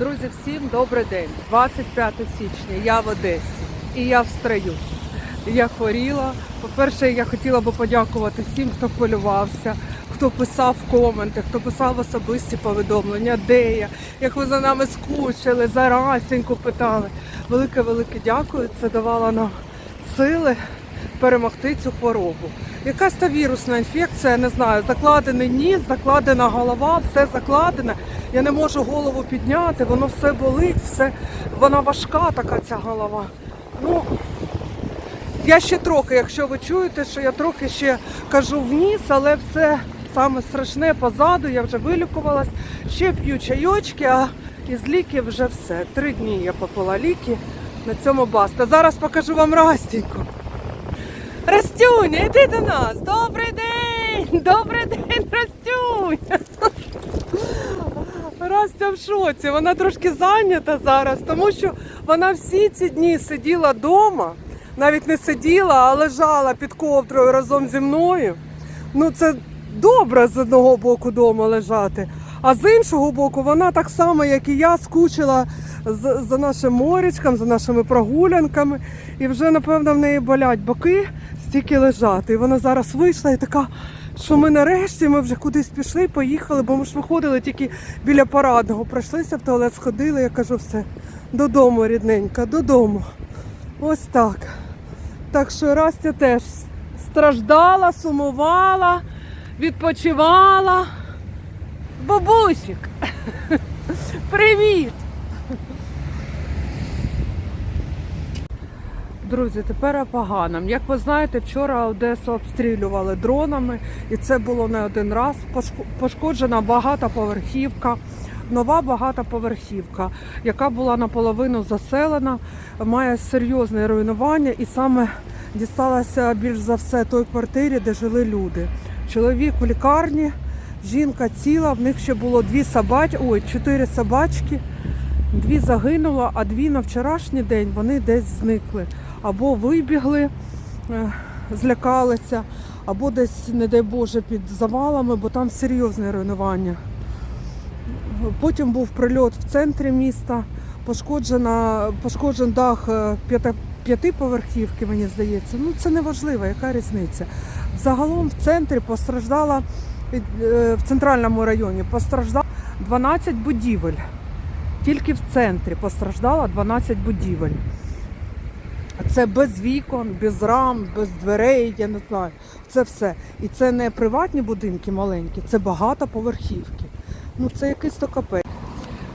Друзі, всім добрий день. 25 січня. Я в Одесі і я в встраю. Я хворіла. По-перше, я хотіла би подякувати всім, хто хвилювався, хто писав коменти, хто писав особисті повідомлення, де я, як ви за нами скучили, за Расеньку питали. Велике, велике дякую. Це давало нам сили перемогти цю хворобу. Якась та вірусна інфекція, не знаю, закладений ніс, закладена голова, все закладене. Я не можу голову підняти, воно все болить, все, вона важка така ця голова. Ну, я ще трохи, якщо ви чуєте, що я трохи ще кажу вниз, але все саме страшне позаду, я вже вилікувалась. Ще п'ю чайочки, а із ліків вже все. Три дні я попила ліки. На цьому баста. Зараз покажу вам Растіньку. Растюня, іди до нас. Добрий день! Добрий день, Растюня! Растя в шоці. Вона трошки зайнята зараз, тому що вона всі ці дні сиділа вдома, навіть не сиділа, а лежала під ковдрою разом зі мною. Ну це добре з одного боку вдома лежати. А з іншого боку, вона так само, як і я, скучила за нашим морячком, за нашими прогулянками. І вже, напевно, в неї болять боки стільки лежати. І вона зараз вийшла і така, що ми нарешті ми вже кудись пішли, поїхали, бо ми ж виходили тільки біля парадного. Пройшлися в туалет, сходили, я кажу, все, додому, рідненька, додому. Ось так. Так що Растя теж страждала, сумувала, відпочивала. Бабусік, привіт! Друзі, тепер погано. Як ви знаєте, вчора Одесу обстрілювали дронами, і це було не один раз. Пошко- Пошкоджена багатоповерхівка, нова багатоповерхівка, яка була наполовину заселена, має серйозне руйнування, і саме дісталася більш за все той квартирі, де жили люди. Чоловік в лікарні, жінка ціла, в них ще було дві собач... ой, чотири собачки. Дві загинуло, а дві на вчорашній день вони десь зникли. Або вибігли, е, злякалися, або десь, не дай Боже, під завалами, бо там серйозне руйнування. Потім був прильот в центрі міста, пошкоджена, пошкоджен дах е, п'ятиповерхівки, мені здається. Ну це не важливо, яка різниця. Загалом в центрі постраждала е, в центральному районі постраждало 12 будівель. Тільки в центрі постраждало 12 будівель. Це без вікон, без рам, без дверей, я не знаю. Це все. І це не приватні будинки маленькі, це багатоповерхівки. Ну це якийсь то капець.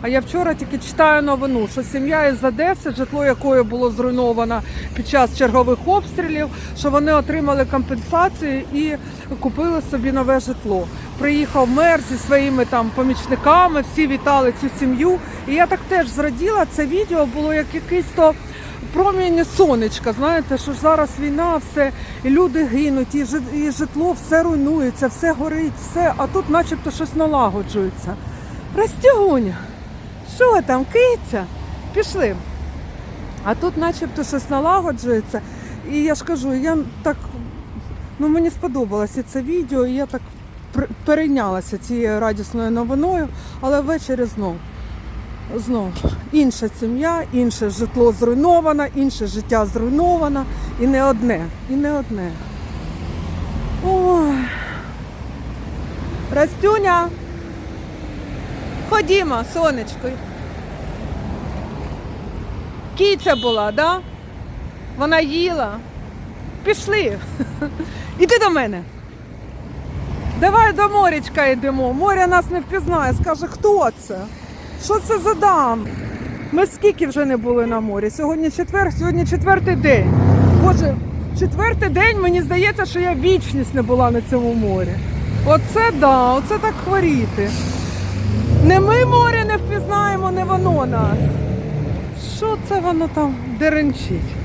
А я вчора тільки читаю новину, що сім'я із Одеси, житло якої було зруйновано під час чергових обстрілів, що вони отримали компенсацію і купили собі нове житло. Приїхав мер зі своїми там помічниками, всі вітали цю сім'ю. І я так теж зраділа. Це відео було як якийсь то промінь сонечка. Знаєте, що зараз війна, все, і люди гинуть, і житло все руйнується, все горить, все, а тут начебто щось налагоджується. Растягуня, що там, киця? Пішли. А тут начебто щось налагоджується. І я ж кажу, я так, ну мені сподобалося це відео, і я так перейнялася цією радісною новиною, але ввечері знов. Знов інша сім'я, інше житло зруйновано, інше життя зруйновано. І не одне, і не одне. Ой. Растюня. Ходімо, сонечко. Кіця була, да? Вона їла. Пішли. Іди до мене. Давай до морячка йдемо. Моря нас не впізнає, скаже, хто це? Що це за дам? Ми скільки вже не були на морі? Сьогодні четвер, сьогодні четвертий день. Боже, четвертий день мені здається, що я вічність не була на цьому морі. Оце да, оце так хворіти. Не ми море не впізнаємо, не воно нас. Що це воно там деренчить?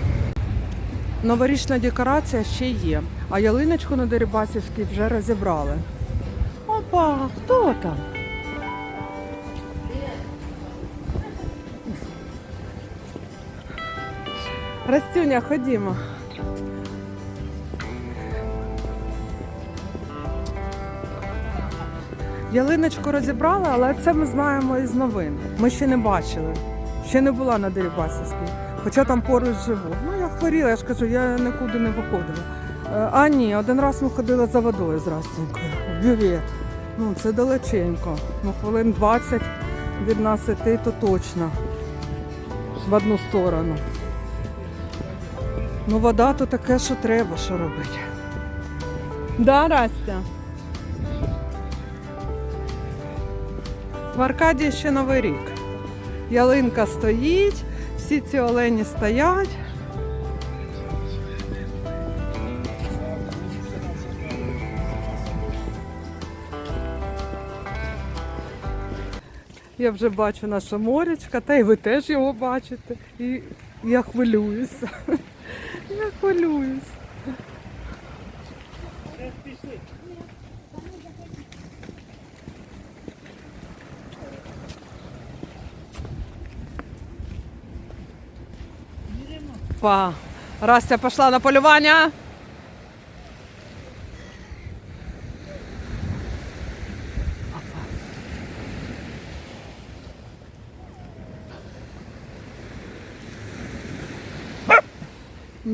Новорічна декорація ще є, а ялиночку на Дерибасівській вже розібрали. Опа, хто там? Растюня, ходімо. Ялиночку розібрали, але це ми знаємо із новин. Ми ще не бачили. Ще не була на Дерибасівській. Хоча там поруч живу. Ну я хворіла, я ж кажу, я нікуди не виходила. Е, А ні, один раз ми ходили за водою з бювет. Ну, це далеченько. Ну, хвилин 20 від нас іти, то точно. В одну сторону. Ну, вода то таке, що треба, що робити. Да, Растя? В Аркадії ще Новий рік. Ялинка стоїть, всі ці олені стоять. Я вже бачу наше морячка, та й ви теж його бачите. І я хвилююся. Я хвилююсь. Па. Растя пішла на полювання.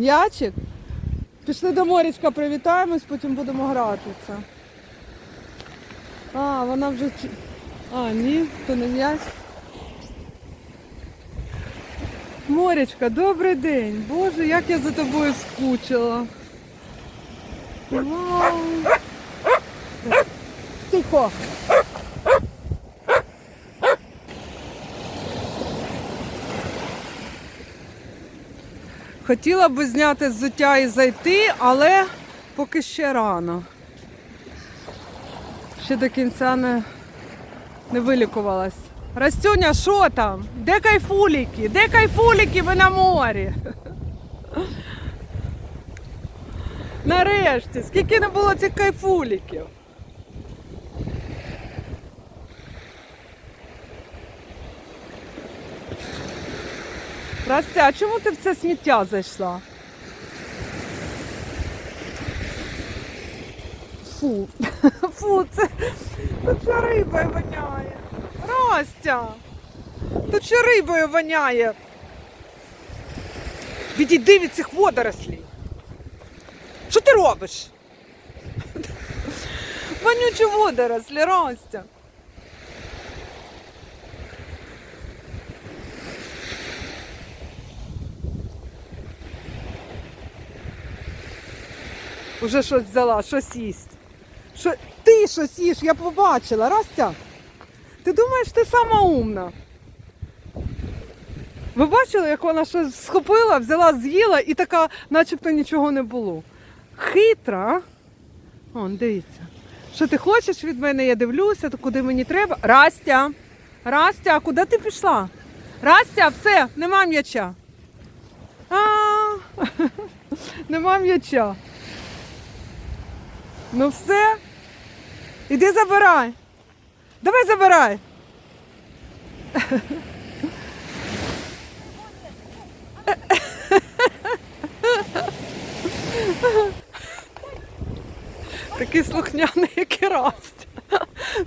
М'ячик. Пішли до морячка, привітаємось, потім будемо гратися. А, вона вже. А, ні, то не м'яч. Морячка, добрий день. Боже, як я за тобою скучила. Вау. Тихо. Хотіла б зняти взуття і зайти, але поки ще рано. Ще до кінця не, не вилікувалась. Растюня, що там? Де кайфуліки? Де кайфуліки ви на морі? Нарешті, скільки не було цих кайфуліків? Растя, а чому ти в це сміття зайшла? Фу, фу, це, це, рибою воняє. Растя, тут ще рибою воняє. Відійди від цих водорослей. Що ти робиш? Вонючі водорослі, Растя. Уже щось взяла, щось їсть. Що... Ти щось їш, я побачила, Растя. Ти думаєш, ти сама умна. Ви бачили, як вона щось схопила, взяла, з'їла і така, начебто нічого не було. Хитра. а? Он, дивіться. Що ти хочеш від мене? Я дивлюся, то куди мені треба. Растя! Растя, куди ти пішла? Растя, все, нема м'яча. А, нема м'яча. Ну все. Іди забирай. Давай забирай. Такий слухняний, як і Растя.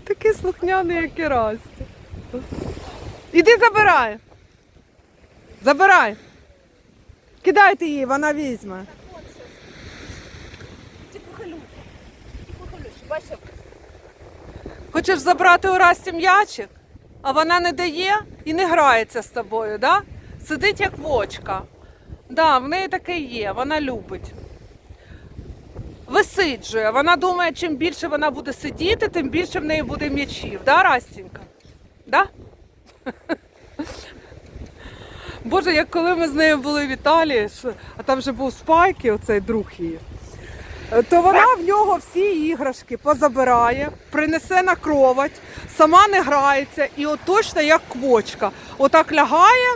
Такий слухняний, як і Растя. Іди забирай. Забирай. Кидайте її, вона візьме. Хочеш забрати у Расті м'ячик, а вона не дає і не грається з тобою, да? Сидить як вочка. Да, в неї таке є, вона любить. Висиджує. Вона думає, чим більше вона буде сидіти, тим більше в неї буде м'ячів, да, Растінька? Да? Боже, як коли ми з нею були в Італії, а там вже був спайки, оцей друг її. То вона в нього всі іграшки позабирає, принесе на кровать, сама не грається, і от точно як квочка. Отак лягає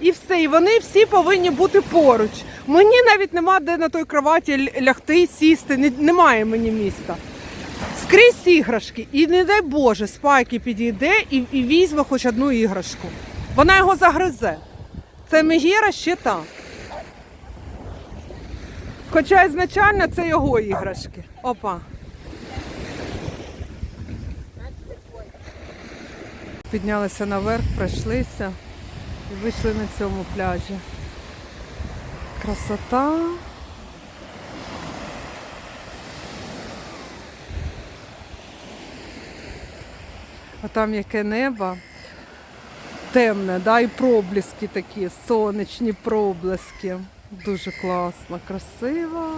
і все. І вони всі повинні бути поруч. Мені навіть нема де на той кроваті лягти, сісти, немає мені міста. Скрізь іграшки. І не дай Боже, спайки підійде і, і візьме хоч одну іграшку. Вона його загризе. Це Мегера ще та. Хоча ізначально це його іграшки. Опа. піднялися наверх, пройшлися і вийшли на цьому пляжі. Красота. А там яке небо темне, да, і проблиски такі, сонячні проблиски. Дуже класно, красиво.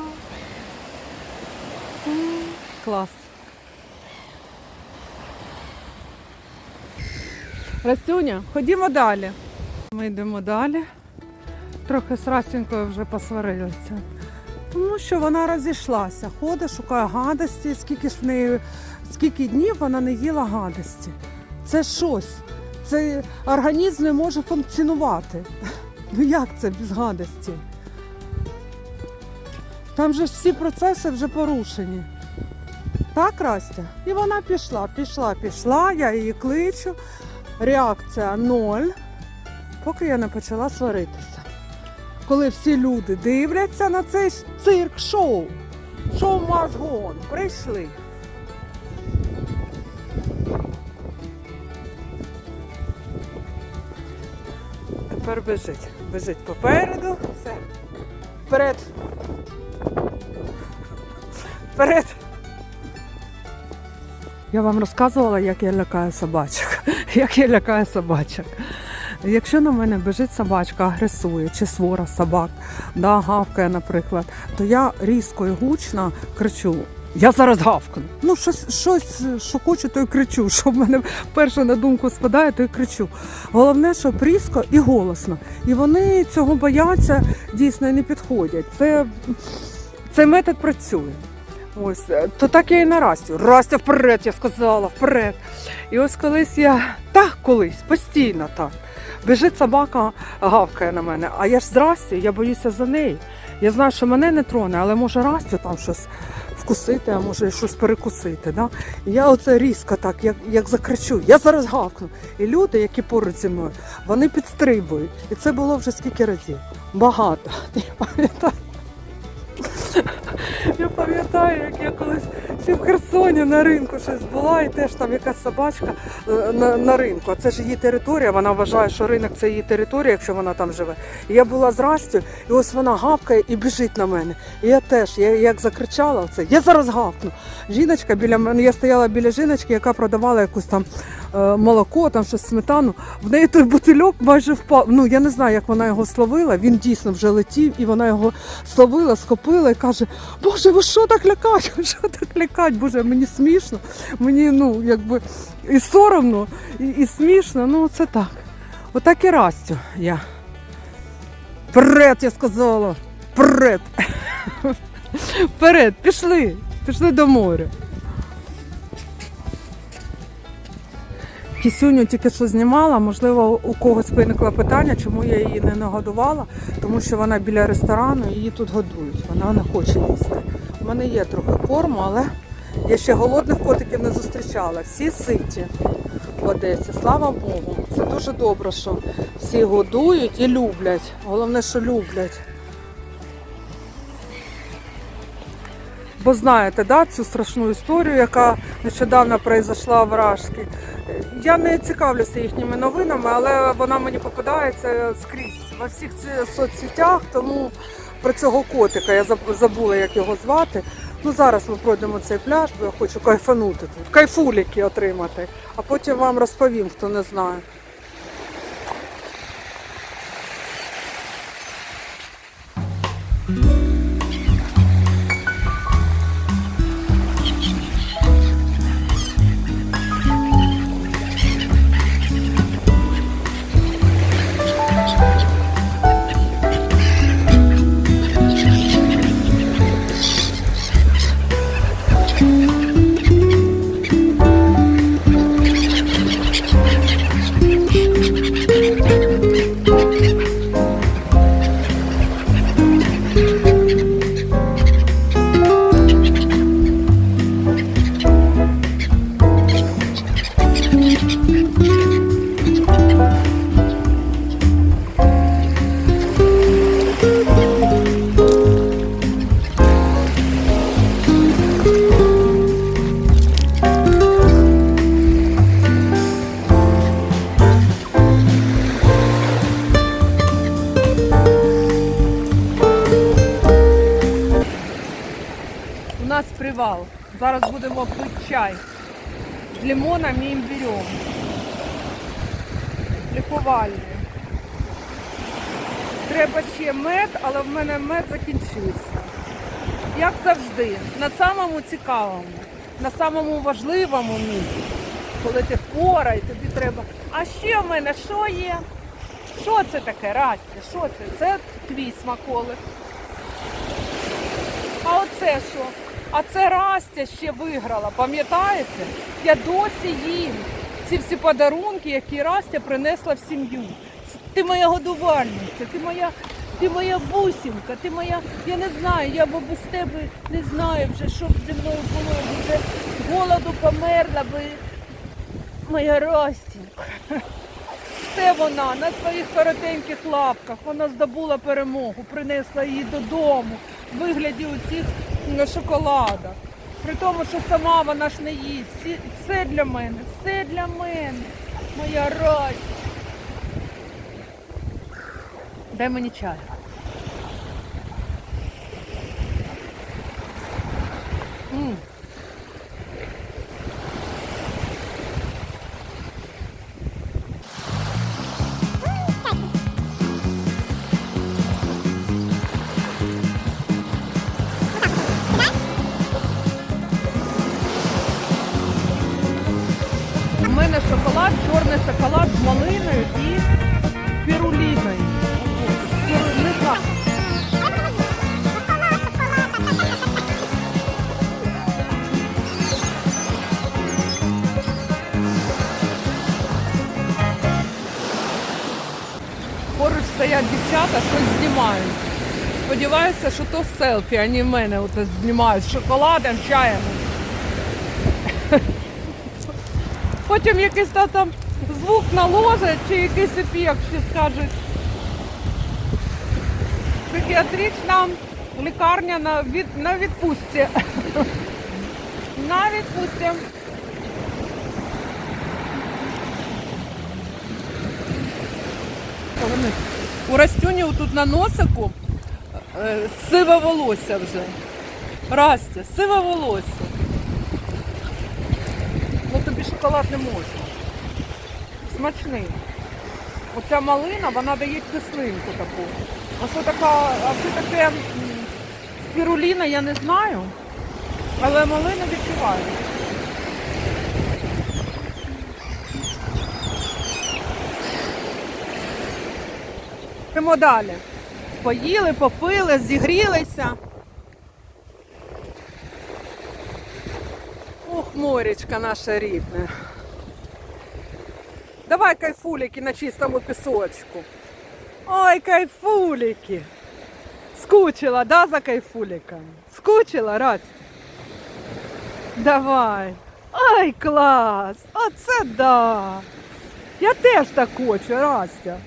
Клас. Растюня, ходімо далі. Ми йдемо далі. Трохи з Растінькою вже посварилися. Тому що вона розійшлася, ходить, шукає гадості, скільки ж в неї, скільки днів вона не їла гадості. Це щось. Це організм не може функціонувати. Ну як це без гадості? Там же всі процеси вже порушені. Так, Растя? І вона пішла, пішла, пішла, я її кличу. Реакція ноль, поки я не почала сваритися. Коли всі люди дивляться на цей цирк-шоу, шоу go прийшли. Тепер біжить. Біжить попереду. Все. Вперед. Вперед. Я вам розказувала, як я лякаю собачок. Як я лякаю собачок. Якщо на мене біжить собачка, агресує чи свора собак, да, гавкає, наприклад, то я різко і гучно кричу. Я зараз гавкну. Ну, щось, щось, що хочу, то й кричу. Що в мене перше на думку спадає, то й кричу. Головне, щоб різко і голосно. І вони цього бояться, дійсно не підходять. Це, цей метод працює. Ось, е, то так я і на Растю. Растя вперед, я сказала, вперед. І ось колись я так колись, постійно так. Біжить собака, гавкає на мене, а я ж з я боюся за неї. Я знаю, що мене не троне, але може Растю там щось вкусити, а може щось перекусити. Да? І я оце різко так, як, як закричу, я зараз гавкну. І люди, які поруч зі мною, вони підстрибують. І це було вже скільки разів? Багато. Я пам'ятаю. Я пам'ятаю, як я колись ще в Херсоні на ринку щось була, і теж там якась собачка е, на, на ринку. А це ж її територія. Вона вважає, що ринок це її територія, якщо вона там живе. І я була з Растю, і ось вона гавкає і біжить на мене. І я теж, я як закричала оце, я зараз гавкну. Жіночка біля мене, я стояла біля жіночки, яка продавала якусь там е, молоко, там щось сметану. В неї той бутильок майже впав. Ну я не знаю, як вона його словила. Він дійсно вже летів, і вона його словила, схопила і каже: Боже, ви що так лякать? Що так лякать? Боже, мені смішно. Мені ну якби і соромно, і, і смішно. Ну це так. Отак і Растю я. Вперед, я сказала. Вперед. Вперед, пішли. Пішли до моря. Кісюню тільки що знімала, можливо, у когось виникло питання, чому я її не нагодувала, тому що вона біля ресторану, її тут годують, вона не хоче їсти. У мене є трохи корму, але я ще голодних котиків не зустрічала. Всі ситі в Одесі, слава Богу. Це дуже добре, що всі годують і люблять. Головне, що люблять. Бо знаєте, да, цю страшну історію, яка нещодавно произошла в Рашці. Я не цікавлюся їхніми новинами, але вона мені попадається скрізь во всіх соцсетях, тому про цього котика я забула, як його звати. Ну зараз ми пройдемо цей пляж, бо я хочу кайфанути тут, кайфуліки отримати, а потім вам розповім, хто не знає. Лимоном і імбирем. Лікувальний. Треба ще мед, але в мене мед закінчився. Як завжди, на самому цікавому, на самому важливому місці, коли ти хвора і тобі треба. А ще в мене що є? Що це таке, Расті? Що це? Це твій смаколик. А оце що? А це Растя ще виграла, пам'ятаєте? Я досі їм ці всі подарунки, які Растя принесла в сім'ю. Ти моя годувальниця, ти моя, ти моя бусінка, ти моя, я не знаю, я би без тебе не знаю вже, що б зі мною було, вже голоду померла би моя Растінька. Це вона на своїх коротеньких лапках. Вона здобула перемогу, принесла її додому в вигляді оцих м, шоколадах. При тому, що сама вона ж не їсть. Все для мене, все для мене. Моя Рось. Дай мені чай. Стоять дівчата, щось знімають. Сподіваюся, що то селфі, а не мене от знімають з шоколадом, чаєм. Потім якийсь там звук наложать чи якийсь ефект ще скажуть. Психіатрична лікарня на, від, на відпустці. На відпустці. Вони- У Растюні тут на носику е, сиве волосся вже. Растя, сиве волосся. Ну тобі шоколад не можна. Смачний. Оця малина, вона дає кислинку таку. А що така, а що таке спіруліна, я не знаю. Але малина відчуваю. Йдемо далі. Поїли, попили, зігрілися. Ох, моречка наша рідне. Давай кайфулики на чистому пісочку. Ой, кайфулики. Скучила, да, за кайфуликами? Скучила, Растя? Давай. Ай, клас! Оце да. Я теж так хочу, Растя.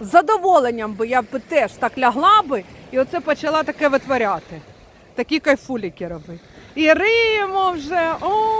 З задоволенням би я б теж так лягла би і оце почала таке витворяти. Такі кайфуліки робити. І риємо вже. О!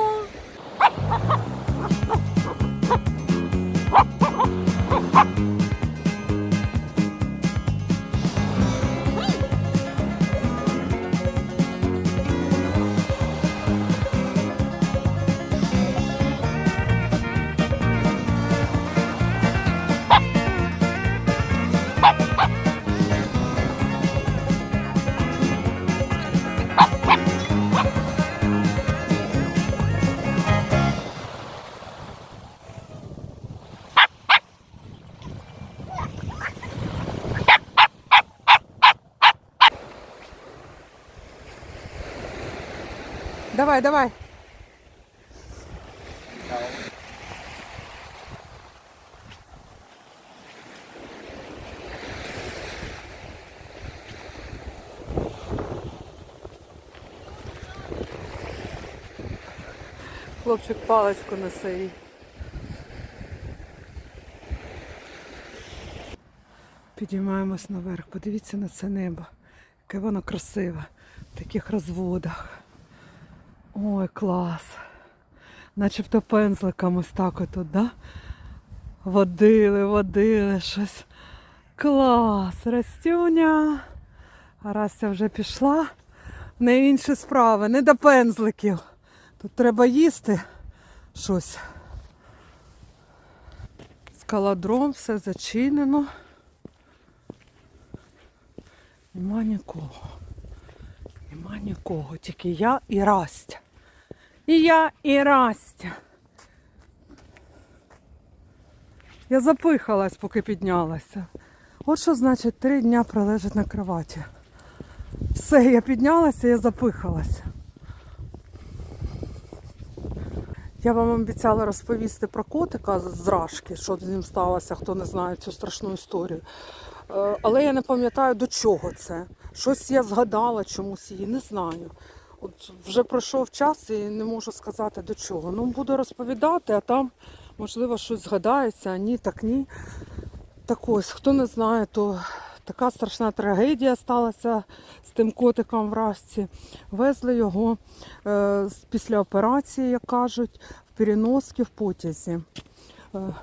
Давай, давай. Хлопчик паличку несе їй. Підіймаємось наверх. Подивіться на це небо. Яке воно красиве в таких розводах. Ой, клас. начебто пензликом ось так отут, да? Водили, водили щось. Клас, Растюня. Растя вже пішла. В неї інші справи, не до пензликів. Тут треба їсти щось. Скалодром, все зачинено. Нема нікого. Нема нікого, тільки я і Растя. І я, і Растя. Я запихалась, поки піднялася. От що значить три дня пролежать на кроваті. Все, я піднялася, я запихалася. Я вам обіцяла розповісти про котика з зражки, що з ним сталося, хто не знає цю страшну історію. Е, Але я не пам'ятаю до чого це. Щось я згадала чомусь її, не знаю. От вже пройшов час і не можу сказати до чого. Ну, буду розповідати, а там, можливо, щось згадається, а ні, так ні. Так ось, хто не знає, то така страшна трагедія сталася з тим котиком в Расці. Везли його е, після операції, як кажуть, в переноски в потязі. Е,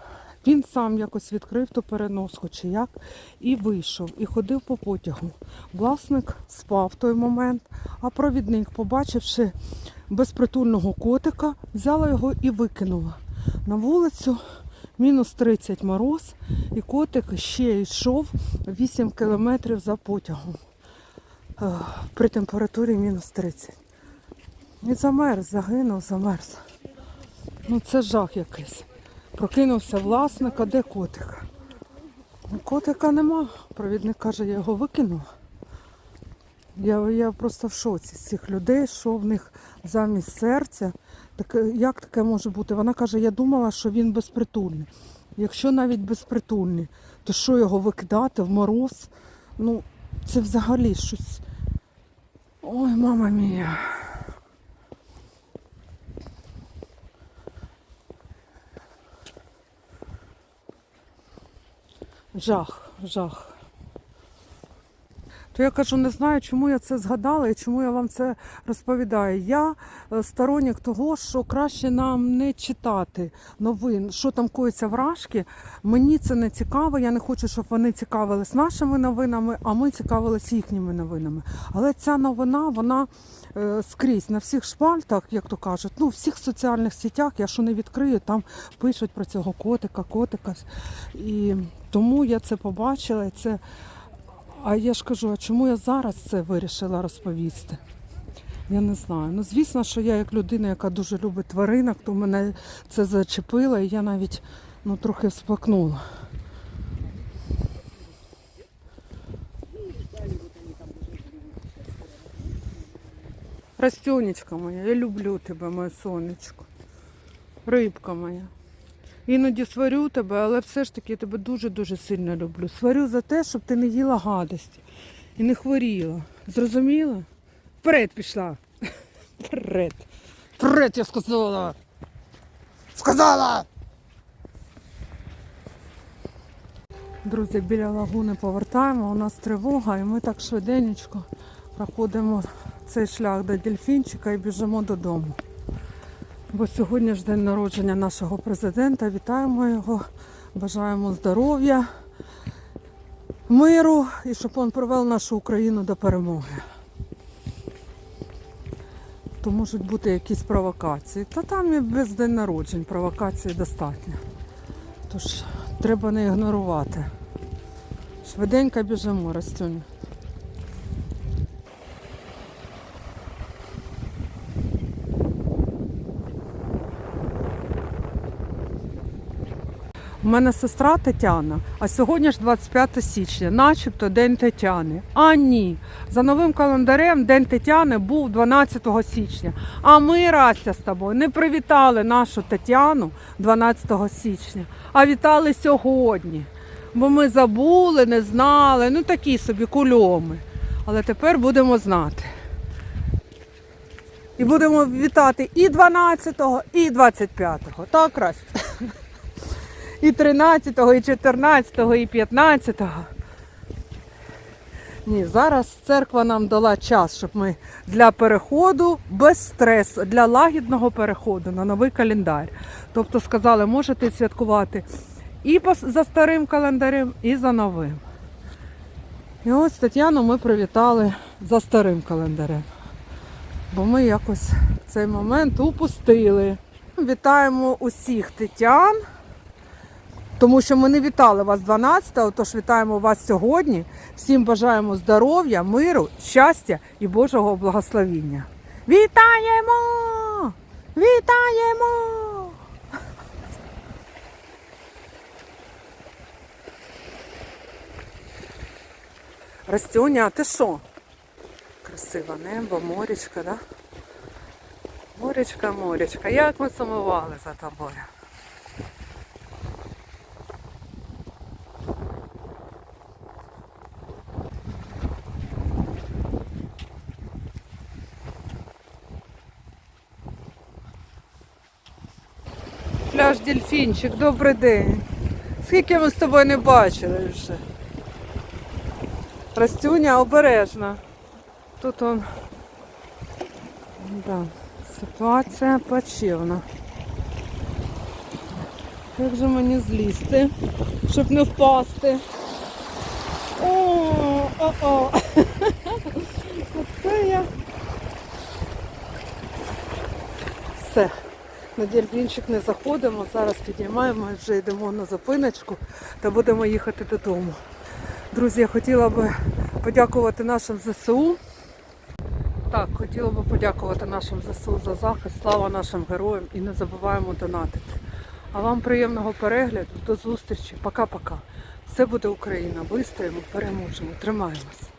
він сам якось відкрив ту переноску чи як, і вийшов, і ходив по потягу. Власник спав в той момент, а провідник, побачивши безпритульного котика, взяла його і викинула на вулицю. Мінус 30 мороз, і котик ще йшов 8 кілометрів за потягом е, при температурі мінус 30. І замерз, загинув, замерз. Ну це жах якийсь. Прокинувся власник, а де котик? Ну, Котика нема. Провідник каже, я його викинув. Я, я просто в шоці з цих людей, що в них замість серця. Таке, як таке може бути? Вона каже, я думала, що він безпритульний. Якщо навіть безпритульний, то що його викидати в мороз? Ну, це взагалі щось. Ой, мама мія. Жах, жах. То я кажу, не знаю, чому я це згадала і чому я вам це розповідаю. Я е, сторонник того, що краще нам не читати новин, що там коїться в Рашки. Мені це не цікаво. Я не хочу, щоб вони цікавились нашими новинами, а ми цікавились їхніми новинами. Але ця новина, вона е, скрізь на всіх шпальтах, як то кажуть, ну, в всіх соціальних сітях, я що не відкрию, там пишуть про цього котика, котика. І тому я це побачила. Це а я ж кажу, а чому я зараз це вирішила розповісти? Я не знаю. Ну, звісно, що я як людина, яка дуже любить тваринок, то мене це зачепило, і я навіть ну, трохи всплакнула. Растюнечка моя, я люблю тебе, моє сонечко. Рибка моя. Іноді сварю тебе, але все ж таки я тебе дуже-дуже сильно люблю. Сварю за те, щоб ти не їла гадості і не хворіла. Зрозуміла? Вперед пішла. Вперед. Вперед, я сказала. Сказала! Друзі, біля лагуни повертаємо, у нас тривога, і ми так швиденько проходимо цей шлях до дельфінчика і біжимо додому. Бо сьогодні ж день народження нашого президента. Вітаємо його, бажаємо здоров'я, миру і щоб він привел нашу Україну до перемоги. То можуть бути якісь провокації. Та там і без день народжень провокацій достатньо. Тож треба не ігнорувати. Швиденько біжимо, Растюня. У мене сестра Тетяна, а сьогодні ж 25 січня, начебто День Тетяни. А ні, за новим календарем День Тетяни був 12 січня. А ми, Растя, з тобою не привітали нашу Тетяну 12 січня, а вітали сьогодні. Бо ми забули, не знали, ну такі собі кульоми. Але тепер будемо знати. І будемо вітати і 12-го, і 25-го. Так, Растя? І 13-го, і 14-го, і 15-го. Ні, зараз церква нам дала час, щоб ми для переходу без стресу, для лагідного переходу на новий календар. Тобто сказали, можете святкувати і за старим календарем, і за новим. І ось Тетяну ми привітали за старим календарем. Бо ми якось цей момент упустили. Вітаємо усіх тетян, тому що ми не вітали вас 12-го, тож вітаємо вас сьогодні. Всім бажаємо здоров'я, миру, щастя і Божого благословіння. Вітаємо! Вітаємо! Растюня, а ти що? Красиве небо, морічка, да? Морічка, морічка. Як ми сумували за тобою. Пляж Дельфінчик, добрий день. Скільки ми з тобою не бачили вже. Растюня обережно. Тут он. Да, ситуація плачевна. Як же мені злізти, щоб не впасти? О, о, о. Оце я. Все. На дельфінчик не заходимо. Зараз підіймаємо, вже йдемо на зупиночку та будемо їхати додому. Друзі, я хотіла би подякувати нашим ЗСУ. Так, хотіла би подякувати нашим ЗСУ за захист. Слава нашим героям і не забуваємо донатити. А вам приємного перегляду. До зустрічі. Пока-пока. Все буде Україна. Вистоїмо, переможемо. Тримаємось.